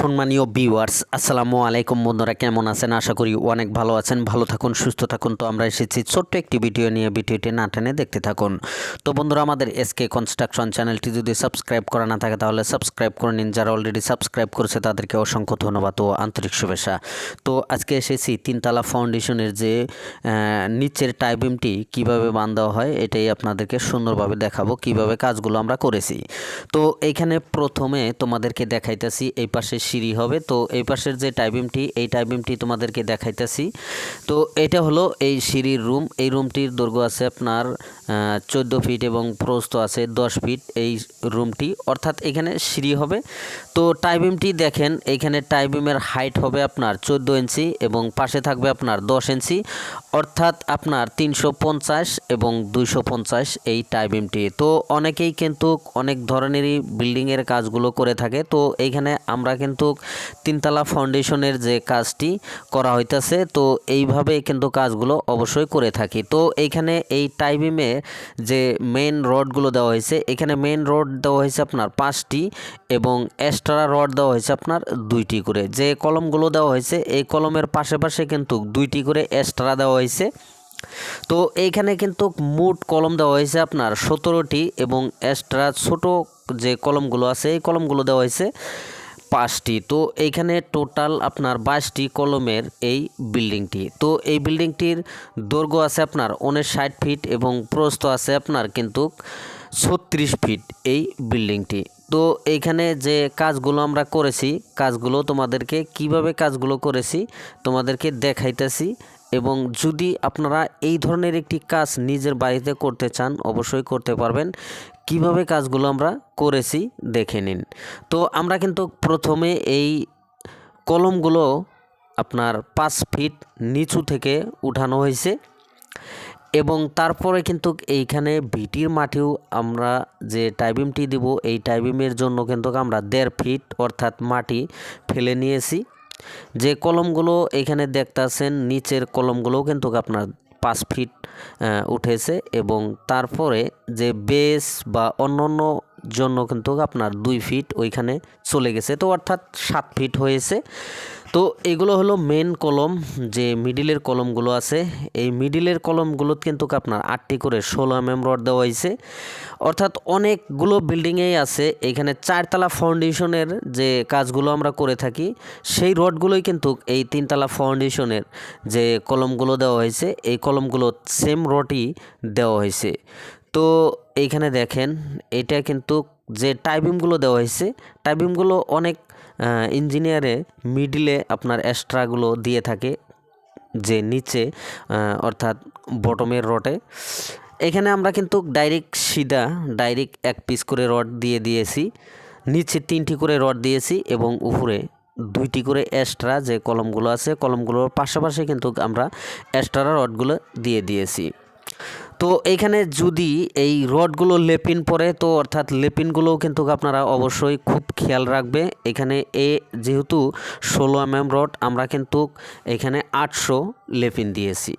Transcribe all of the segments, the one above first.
সম্মানীয় ভিউয়ার্স আসসালামু আলাইকুম বন্ধুরা, কেমন আছেন? আশা করি অনেক ভালো আছেন, ভালো থাকুন, সুস্থ থাকুন। তো আমরা এসেছি ছোট্ট একটি ভিডিও নিয়ে ভিডিওটি না টেনে দেখতে থাকুন। তো বন্ধুরা, আমাদের এসকে কনস্ট্রাকশন চ্যানেলটি যদি সাবস্ক্রাইব করা না থাকে, তাহলে সাবস্ক্রাইব করে নিন। যারা অলরেডি সাবস্ক্রাইব করেছে, তাদেরকে অসংখ্য ধন্যবাদ ও আন্তরিক শুভেচ্ছা। তো আজকে এসেছি তিনতলা ফাউন্ডেশনের যে নিচের টাইবিমটি কীভাবে বান্ধা হয়, এটাই আপনাদেরকে সুন্দরভাবে দেখাবো, কীভাবে কাজগুলো আমরা করেছি। তো এইখানে প্রথমে তোমাদেরকে দেখাইতেছি, এই পাশে সিঁড়ি হবে। তো এই পাশের যে টাইবিমটি এই টাইবিমটি তোমাদেরকে দেখাইতেছি। তো এটা হলো এই সিঁড়ির রুম। এই রুমটির দৈর্ঘ্য আছে আপনার চোদ্দ ফিট এবং প্রস্থ আছে দশ ফিট এই রুমটি। অর্থাৎ এখানে সিঁড়ি হবে। তো টাইবিমটি দেখেন, এখানে টাইবিমের হাইট হবে আপনার চোদ্দ ইঞ্চি এবং পাশে থাকবে আপনার দশ ইঞ্চি। অর্থাৎ আপনার তিনশো পঞ্চাশ এবং দুইশো পঞ্চাশ এই টাইবিমটি তো অনেকেই কিন্তু অনেক ধরনেরই বিল্ডিংয়ের কাজগুলো করে থাকে। তো এইখানে আমরা কিন্তু তিনতলা ফাউন্ডেশনের যে কাজটি করা হইতাছে, তো এইভাবে কিন্তু কাজগুলো অবশ্যই করে থাকি। তো এইখানে এই টাইবিমে যে মেন রডগুলো দেওয়া হয়েছে, এখানে মেন রড দেওয়া হয়েছে আপনার পাঁচটি এবং এক্সট্রা রড দেওয়া হয়েছে আপনার দুইটি করে। যে কলমগুলো দেওয়া হয়েছে, এই কলমের পাশে পাশে কিন্তু দুইটি করে এক্সট্রা দেওয়া হয়েছে। তো এইখানে কিন্তু মোট কলম দেওয়া হয়েছে আপনার সতেরোটি এবং এক্সট্রা ছোট যে কলমগুলো আছে, এই কলমগুলো দেওয়া হয়েছে পাঁচটি। তো এইখানে টোটাল আপনার বাইশটি কলমের এই বিল্ডিংটি তো এই বিল্ডিংটির দৈর্ঘ্য আছে আপনার ষাট ফিট এবং প্রস্থ আছে আপনার কিন্তু ছত্রিশ ফিট এই বিল্ডিংটি তো এইখানে যে কাজগুলো আমরা করেছি, কাজগুলো তোমাদেরকে কীভাবে কাজগুলো করেছি তোমাদেরকে দেখাইতেছি। এবং যদি আপনারা এই ধরনের একটি কাজ নিজের বাড়িতে করতে চান, অবশ্যই করতে পারবেন। কীভাবে কাজগুলো আমরা করেছি, দেখে নিন। তো আমরা কিন্তু প্রথমে এই কলমগুলো আপনার পাঁচ ফিট নিচু থেকে উঠানো হয়েছে এবং তারপরে কিন্তু এইখানে ভিটির মাটিও আমরা যে টাইবিমটি দিব, এই টাইবিমের জন্য কিন্তু আমরা দেড় ফিট অর্থাৎ মাটি ফেলে নিয়েছি। যে কলমগুলো এখানে দেখতেছেন, নিচের কলমগুলোও কিন্তু আপনার পাঁচ ফিট উঠেছে এবং তারপরে যে বেস বা অন্যান্য জন্য কিন্তু আপনার দুই ফিট ওইখানে চলে গেছে। তো অর্থাৎ সাত ফিট হয়েছে। তো এগুলো হলো মেন কলম যে মিডিলের কলমগুলো আছে। এই মিডিলের কলমগুলো কিন্তু আপনার আটটি করে ষোলো এম এম রড দেওয়া হয়েছে। অর্থাৎ অনেকগুলো বিল্ডিংয়েই আছে। এখানে চারতলা ফাউন্ডেশনের যে কাজগুলো আমরা করে থাকি, সেই রডগুলোই কিন্তু এই তিনতলা ফাউন্ডেশনের যে কলমগুলো দেওয়া হয়েছে, এই কলমগুলো সেম রডই দেওয়া হয়েছে। তো এইখানে দেখেন, এটা কিন্তু যে টাইবিমগুলো দেওয়া হয়েছে টাইবিমগুলো অনেক ইঞ্জিনিয়ারে মিডিলে আপনার এক্সট্রাগুলো দিয়ে থাকে যে নিচে অর্থাৎ বটমের রডে। এখানে আমরা কিন্তু ডাইরেক্ট সিধা, ডাইরেক্ট এক পিস করে রড দিয়ে দিয়েছি, নিচে তিনটি করে রড দিয়েছি এবং উপরে দুইটি করে এক্সট্রা যে কলমগুলো আছে, কলমগুলোর পাশাপাশি কিন্তু আমরা এক্সট্রা রডগুলো দিয়ে দিয়েছি। তো এইখানে যদি এই রডগুলো লেপিন পরে, তো অর্থাৎ লেপিনগুলোও কিন্তু আপনারা অবশ্যই খুব খেয়াল রাখবে। এখানে এ যেহেতু ষোলো এম এম রড, আমরা কিন্তু এখানে আটশো লেপিন দিয়েছি।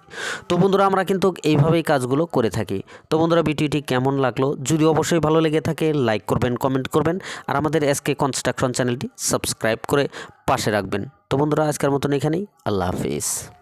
তো বন্ধুরা, আমরা কিন্তু এইভাবেই কাজগুলো করে থাকি। তো বন্ধুরা, ভিডিওটি কেমন লাগল? যদি অবশ্যই ভালো লেগে থাকে, লাইক করবেন, কমেন্ট করবেন, আর আমাদের এসকে কনস্ট্রাকশন চ্যানেলটি সাবস্ক্রাইব করে পাশে রাখবেন। তো বন্ধুরা, আজকের মতন এখানেই। আল্লাহ হাফিজ।